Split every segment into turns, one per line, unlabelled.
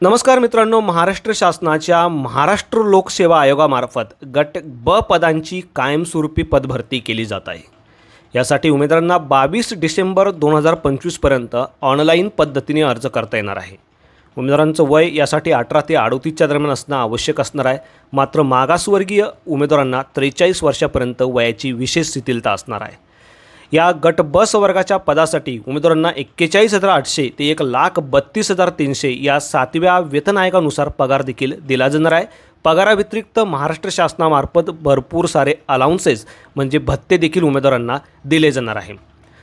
नमस्कार मित्रांनो महाराष्ट्र शासनाच्या महाराष्ट्र लोकसेवा आयोगामार्फत गट ब पदांची कायमस्वरूपी पदभरती केली जात आहे. यासाठी उमेदवारांना बावीस डिसेंबर दोन हजार पंचवीसपर्यंत ऑनलाईन पद्धतीने अर्ज करता येणार आहे. उमेदवारांचं वय यासाठी अठरा ते अडोतीसच्या दरम्यान असणं आवश्यक असणार आहे. मात्र मागासवर्गीय उमेदवारांना त्रेचाळीस वर्षापर्यंत वयाची विशेष शिथिलता असणार आहे. या गट ब वर्गाच्या पदासाठी उमेदवारांना एक्केचाळीस हजार आठशे ते एक लाख बत्तीस हजार तीनशे या सातव्या वेतन आयोगानुसार पगार देखील दिला जाणार आहे. पगाराव्यतिरिक्त महाराष्ट्र शासनामार्फत भरपूर सारे अलाउन्सेस म्हणजे भत्ते देखील उमेदवारांना दिले जाणार आहे.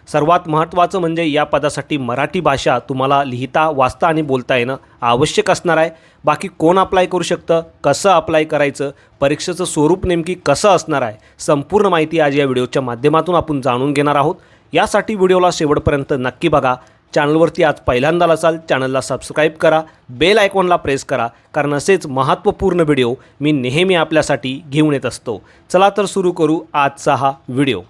सर्वात महत्त्वाचं म्हणजे या पदासाठी मराठी भाषा तुम्हाला लिहिता वाचता आणि बोलता येणं आवश्यक असणार आहे. बाकी कोण अप्लाय करू शकतं कसं अप्लाय करायचं परीक्षेचं स्वरूप नेमकी कसं असणार आहे संपूर्ण माहिती आज या व्हिडिओच्या माध्यमातून आपण जाणून घेणार आहोत. यासाठी व्हिडिओला शेवटपर्यंत नक्की बघा. चॅनलवरती आज पहिल्यांदा असाल चॅनलला सबस्क्राईब करा बेल आयकॉनला प्रेस करा कारण असेच महत्त्वपूर्ण व्हिडिओ मी नेहमी आपल्यासाठी घेऊन येत असतो. चला तर सुरू करू आजचा हा व्हिडिओ.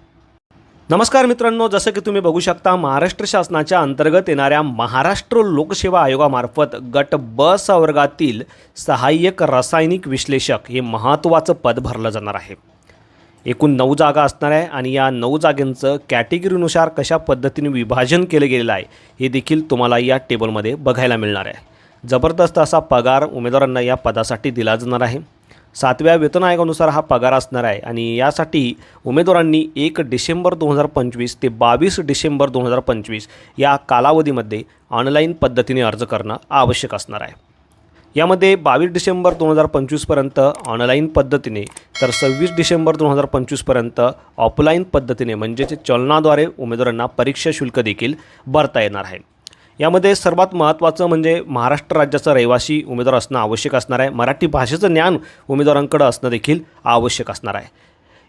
नमस्कार मित्रांनो जसं की तुम्ही बघू शकता महाराष्ट्र शासनाच्या अंतर्गत येणाऱ्या महाराष्ट्र लोकसेवा आयोगामार्फत गट ब वर्गातील सहाय्यक रासायनिक विश्लेषक हे महत्त्वाचं पद भरलं जाणार आहे. एकूण नऊ जागा असणार आहे आणि या नऊ जागेंचं कॅटेगरीनुसार कशा पद्धतीने विभाजन केलं गेलेलं आहे हे देखील तुम्हाला या टेबलमध्ये बघायला मिळणार आहे. जबरदस्त असा पगार उमेदवारांना या पदासाठी दिला जाणार आहे. सातव्या वेतन आयोगानुसार हा पगार असणार आहे आणि यासाठी उमेदवारांनी एक डिसेंबर दोन हजार पंचवीस ते बावीस डिसेंबर दोन हजार पंचवीस या कालावधीमध्ये ऑनलाईन पद्धतीने अर्ज करणं आवश्यक असणार आहे. यामध्ये बावीस डिसेंबर दोन हजार पंचवीसपर्यंत ऑनलाईन पद्धतीने तर सव्वीस डिसेंबर दोन हजार पंचवीसपर्यंत ऑफलाईन पद्धतीने म्हणजेच चलनाद्वारे उमेदवारांना परीक्षा शुल्क देखील भरता येणार आहे. यामध्ये सर्वात महत्त्वाचं म्हणजे महाराष्ट्र राज्याचा रहिवासी उमेदवार असणं आवश्यक असणार आहे. मराठी भाषेचं ज्ञान उमेदवारांकडं असणं देखील आवश्यक असणार आहे.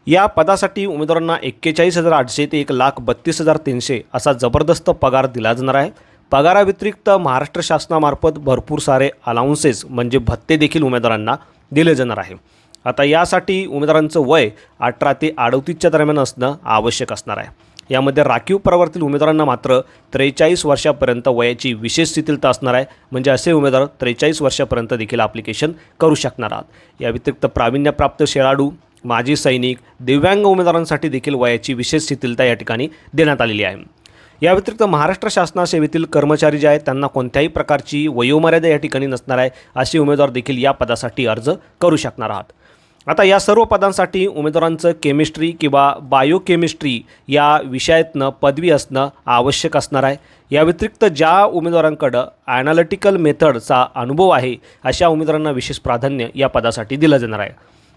या पदासाठी उमेदवारांना एक्केचाळीस हजार आठशे ते एक लाख बत्तीस हजार तीनशे असा जबरदस्त पगार दिला जाणार आहे. पगाराव्यतिरिक्त महाराष्ट्र शासनामार्फत भरपूर सारे अलाउन्सेस म्हणजे भत्ते देखील उमेदवारांना दिले जाणार आहे. आता यासाठी उमेदवारांचं वय अठरा ते अडतीसच्या दरम्यान असणं आवश्यक असणार आहे. यामध्ये राखीव प्रवर्तील उमेदवारांना मात्र त्रेचाळीस वर्षापर्यंत वयाची विशेष शिथिलता असणार आहे. म्हणजे असे उमेदवार त्रेचाळीस वर्षापर्यंत देखील ॲप्लिकेशन करू शकणार आहात. या व्यतिरिक्त प्रावीण्यप्राप्त खेळाडू माजी सैनिक दिव्यांग उमेदवारांसाठी देखील वयाची विशेष शिथिलता या ठिकाणी देण्यात आलेली आहे. या व्यतिरिक्त महाराष्ट्र शासनासेवेतील कर्मचारी जे आहेत त्यांना कोणत्याही प्रकारची वयोमर्यादा या ठिकाणी नसणार आहे असे उमेदवार देखील या पदासाठी अर्ज करू शकणार आहात. आता या सर्व पदांसाठी उमेदवारांचं केमिस्ट्री किंवा बायोकेमिस्ट्री या विषयातनं पदवी असणं आवश्यक असणार आहे. या व्यतिरिक्त ज्या उमेदवारांकडं ॲनालिटिकल मेथडचा अनुभव आहे अशा उमेदवारांना विशेष प्राधान्य या पदासाठी दिलं जाणार आहे.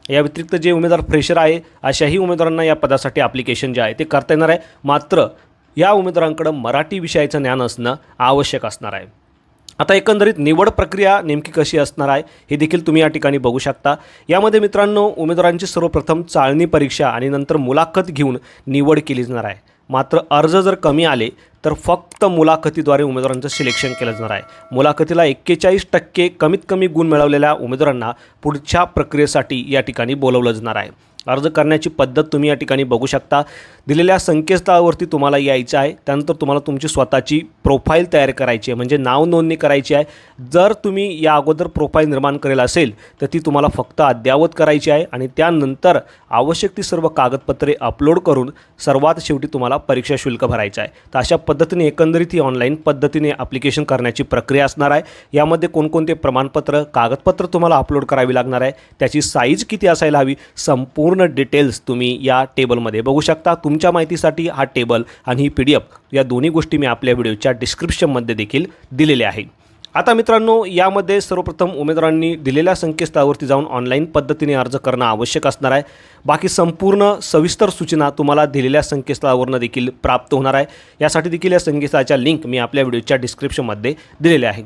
या व्यतिरिक्त जे उमेदवार फ्रेशर आहे अशाही उमेदवारांना या पदासाठी ॲप्लिकेशन जे आहे ते करता येणार आहे. मात्र या उमेदवारांकडं मराठी विषयाचं ज्ञान असणं आवश्यक असणार आहे. आता एकंदरीत निवड प्रक्रिया नेमकी कशी असणार आहे हे देखील तुम्ही या ठिकाणी बघू शकता. यामध्ये मित्रांनो उमेदवारांची सर्वप्रथम चाळणी परीक्षा आणि नंतर मुलाखत घेऊन निवड केली जाणार आहे. मात्र अर्ज जर कमी आले तर फक्त मुलाखतीद्वारे उमेदवारांचं सिलेक्शन केलं जाणार आहे. मुलाखतीला एक्केचाळीस टक्के कमीत कमी गुण मिळवलेल्या उमेदवारांना पुढच्या प्रक्रियेसाठी या ठिकाणी बोलवलं जाणार आहे. अर्ज करण्याची पद्धत तुम्ही या ठिकाणी बघू शकता. दिलेल्या संकेतस्थळावरती तुम्हाला यायचं आहे. त्यानंतर तुम्हाला तुमची स्वतःची प्रोफाईल तयार करायची आहे. म्हणजे नाव नोंदणी करायची आहे. जर तुम्ही या अगोदर प्रोफाईल निर्माण करेल असेल तर ती तुम्हाला फक्त अद्ययावत करायची आहे आणि त्यानंतर आवश्यक ती सर्व कागदपत्रे अपलोड करून सर्वात शेवटी तुम्हाला परीक्षा शुल्क भरायचं आहे. तर अशा पद्धतीने एकंदरीत ही ऑनलाईन पद्धतीने ॲप्लिकेशन करण्याची प्रक्रिया असणार आहे. यामध्ये कोणकोणते प्रमाणपत्र कागदपत्र तुम्हाला अपलोड करावी लागणार आहे त्याची साईज किती असायला हवी संपूर्ण पूर्ण डिटेल्स तुम्ही या टेबलमध्ये बघू शकता. तुमच्या माहितीसाठी हा टेबल आणि ही पी डी एफ या दोन्ही गोष्टी मी आपल्या व्हिडिओच्या डिस्क्रिप्शनमध्ये देखील दिलेल्या आहे आता मित्रांनो यामध्ये सर्वप्रथम उमेदवारांनी दिलेल्या संकेतस्थळावरती जाऊन ऑनलाईन पद्धतीने अर्ज करणं आवश्यक असणार आहे. बाकी संपूर्ण सविस्तर सूचना तुम्हाला दिलेल्या संकेतस्थळावरनं देखील प्राप्त होणार आहे. यासाठी देखील या संकेतस्थळाच्या लिंक मी आपल्या व्हिडिओच्या डिस्क्रिप्शनमध्ये दिलेल्या आहे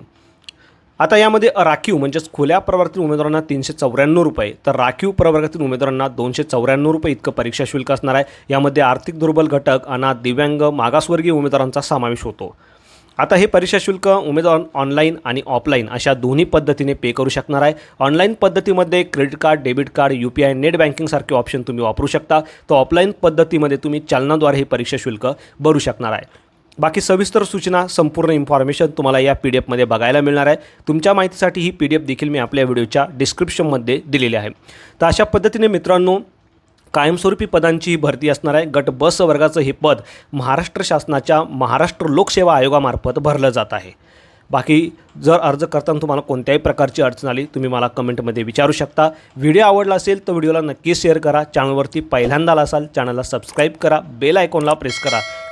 आता यामध्ये राखीव म्हणजेच खुल्या प्रवर्गातील उमेदवारांना तीनशे चौऱ्याण्णव रुपये तर राखीव प्रवर्गातील उमेदवारांना दोनशे चौऱ्याण्णव रुपये इतकं परीक्षा शुल्क असणार आहे. यामध्ये आर्थिक दुर्बल घटक अनाथ दिव्यांग मागासवर्गीय उमेदवारांचा समावेश होतो. आता हे परीक्षा शुल्क उमेदवार ऑनलाईन आणि ऑफलाईन अशा दोन्ही पद्धतीने पे करू शकणार आहे. ऑनलाईन पद्धतीमध्ये credit card debit card U P I net बँकिंगसारखे option तुम्ही वापरू शकता. तर ऑफलाईन पद्धतीमध्ये तुम्ही चलनाद्वारे हे परीक्षा शुल्क भरू शकणार आहे. बाकी सविस्तर सूचना संपूर्ण इन्फॉर्मेशन तुम्हाला या पी डी एफमध्ये बघायला मिळणार आहे. तुमच्या माहितीसाठी ही पी डी एफ देखील मी आपल्या व्हिडिओच्या डिस्क्रिप्शनमध्ये दिलेली आहे. तर अशा पद्धतीने मित्रांनो कायमस्वरूपी पदांची ही भरती असणार आहे. गट बस वर्गाचं हे पद महाराष्ट्र शासनाच्या महाराष्ट्र लोकसेवा आयोगामार्फत भरलं जात आहे. बाकी जर अर्ज करताना तुम्हाला कोणत्याही प्रकारची अडचण आली तुम्ही मला कमेंटमध्ये विचारू शकता. व्हिडिओ आवडला असेल तर व्हिडिओला नक्की शेअर करा. चॅनलवरती पहिल्यांदा असाल चॅनलला सबस्क्राईब करा. बेल आयकॉनला प्रेस करा.